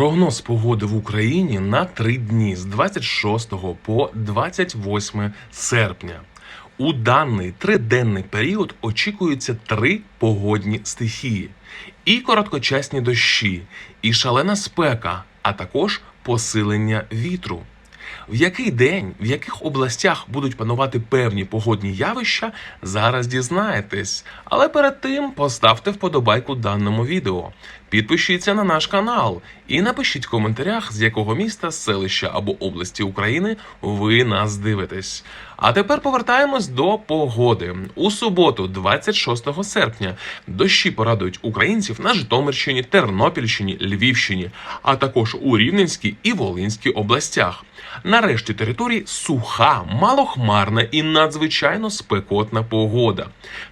Прогноз погоди в Україні на три дні з 26 по 28 серпня. У даний триденний період очікуються три погодні стихії: і короткочасні дощі, і шалена спека, а також посилення вітру. В який день, в яких областях будуть панувати певні погодні явища, зараз дізнаєтесь. Але перед тим поставте вподобайку даному відео, підпишіться на наш канал і напишіть в коментарях, з якого міста, селища або області України ви нас дивитесь. А тепер повертаємось до погоди. У суботу, 26 серпня, дощі порадують українців на Житомирщині, Тернопільщині, Львівщині, а також у Рівненській і Волинській областях. Нарешті території суха, малохмарна і надзвичайно спекотна погода.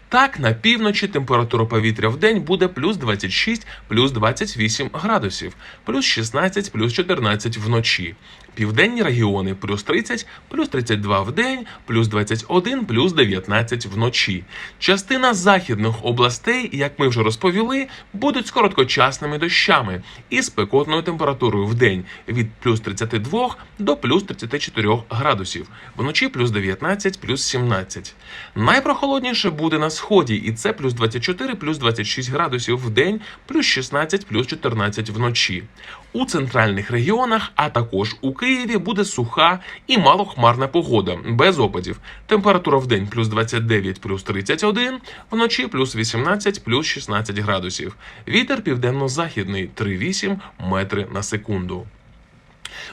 Так, на півночі температура повітря в день буде плюс 26, плюс 28 градусів, плюс 16, плюс 14 вночі. Південні регіони плюс 30, плюс 32 в день, плюс 21, плюс 19 вночі. Частина західних областей, як ми вже розповіли, будуть з короткочасними дощами і спекотною температурою в день від плюс 32 до плюс 34 градусів, вночі плюс 19, плюс 17. Найпрохолодніше буде на сході, і це плюс 24, плюс 26 градусів в день, плюс 16, плюс 14 вночі. У центральних регіонах, а також у Києві буде суха і малохмарна погода, без опадів. Температура в день плюс 29, плюс 31, вночі плюс 18, плюс 16 градусів. Вітер південно-західний 3,8 метри на секунду.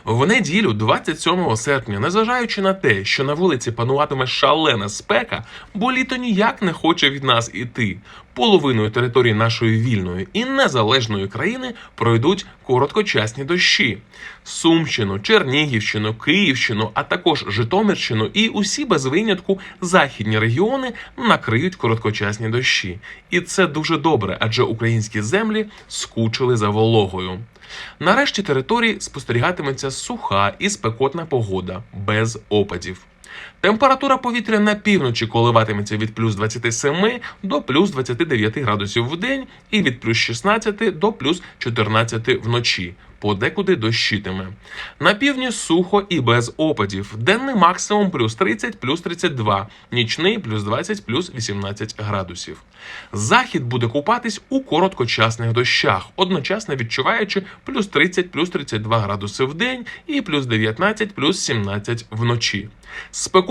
В неділю, 27 серпня, незважаючи на те, що на вулиці пануватиме шалена спека, бо літо ніяк не хоче від нас іти. Половиною території нашої вільної і незалежної країни пройдуть короткочасні дощі. Сумщину, Чернігівщину, Київщину, а також Житомирщину і усі без винятку західні регіони накриють короткочасні дощі. І це дуже добре, адже українські землі скучили за вологою. Нарешті території спостерігатиметься суха і спекотна погода без опадів. Температура повітря на півночі коливатиметься від плюс 27 до плюс 29 градусів в день і від плюс 16 до плюс 14 вночі. Подекуди дощитиме. На півдні сухо і без опадів. Денний максимум плюс 30, плюс 32, нічний плюс 20, плюс 18 градусів. Захід буде купатись у короткочасних дощах, одночасно відчуваючи плюс 30, плюс 32 градуси в день і плюс 19, плюс 17 вночі.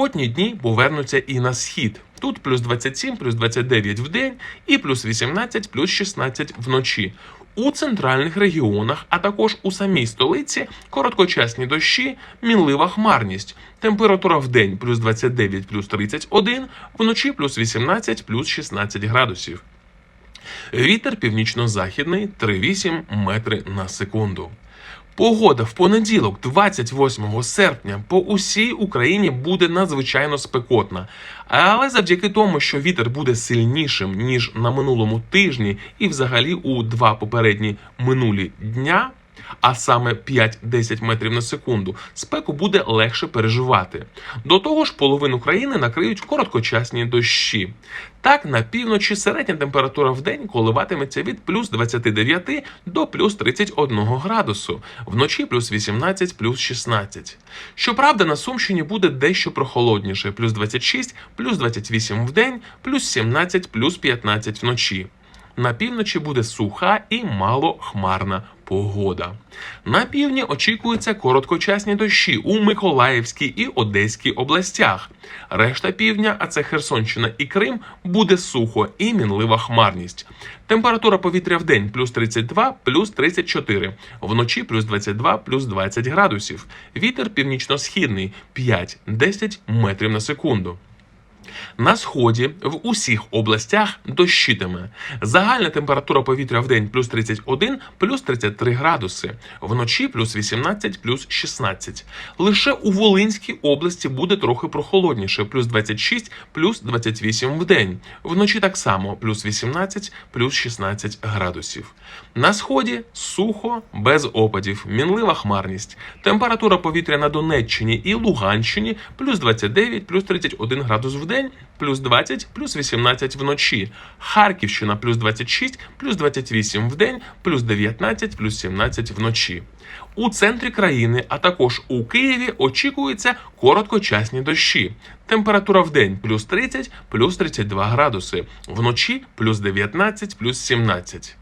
Спекотні дні повернуться і на схід. Тут плюс 27, плюс 29 в день і плюс 18, плюс 16 вночі. У центральних регіонах, а також у самій столиці короткочасні дощі, мінлива хмарність. Температура в день плюс 29, плюс 31, вночі плюс 18, плюс 16 градусів. Вітер північно-західний 3,8 метри на секунду. Погода в понеділок, 28 серпня, по усій Україні буде надзвичайно спекотна. Але завдяки тому, що вітер буде сильнішим ніж на минулому тижні, і взагалі у два попередні минулі дня. А саме 5-10 метрів на секунду, спеку буде легше переживати. До того ж, половину країни накриють короткочасні дощі. Так, на півночі середня температура в день коливатиметься від плюс 29 до плюс 31 градусу, вночі плюс 18, плюс 16. Щоправда, на Сумщині буде дещо прохолодніше: плюс 26, плюс 28 в день, плюс 17, плюс 15 вночі. На півночі буде суха і малохмарна погода. На півдні очікуються короткочасні дощі у Миколаївській і Одеській областях. Решта півдня, а це Херсонщина і Крим, буде сухо і мінлива хмарність. Температура повітря в день плюс 32, плюс 34, вночі плюс 22, плюс 20 градусів. Вітер північно-східний 5-10 метрів на секунду. На сході в усіх областях дощитиме. Загальна температура повітря в день плюс 31, плюс 33 градуси, вночі плюс 18, плюс 16. Лише у Волинській області буде трохи прохолодніше, плюс 26, плюс 28 в день. Вночі так само плюс 18, плюс 16 градусів. На сході сухо, без опадів, мінлива хмарність. Температура повітря на Донеччині і Луганщині плюс 29, плюс 31 градус в день вдень, плюс 20, плюс 18 вночі. Харківщина плюс 26, плюс 28 вдень, плюс 19, плюс 17 вночі. У центрі країни, а також у Києві очікуються короткочасні дощі. Температура в день плюс 30, плюс 32 градуси, вночі плюс 19, плюс 17.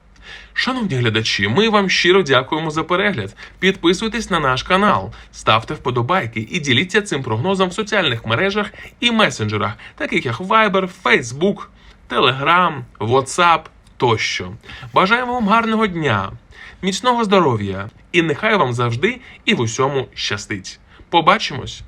Шановні глядачі, ми вам щиро дякуємо за перегляд. Підписуйтесь на наш канал, ставте вподобайки і діліться цим прогнозом в соціальних мережах і месенджерах, таких як Viber, Facebook, Telegram, WhatsApp тощо. Бажаємо вам гарного дня, міцного здоров'я і нехай вам завжди і в усьому щастить. Побачимось!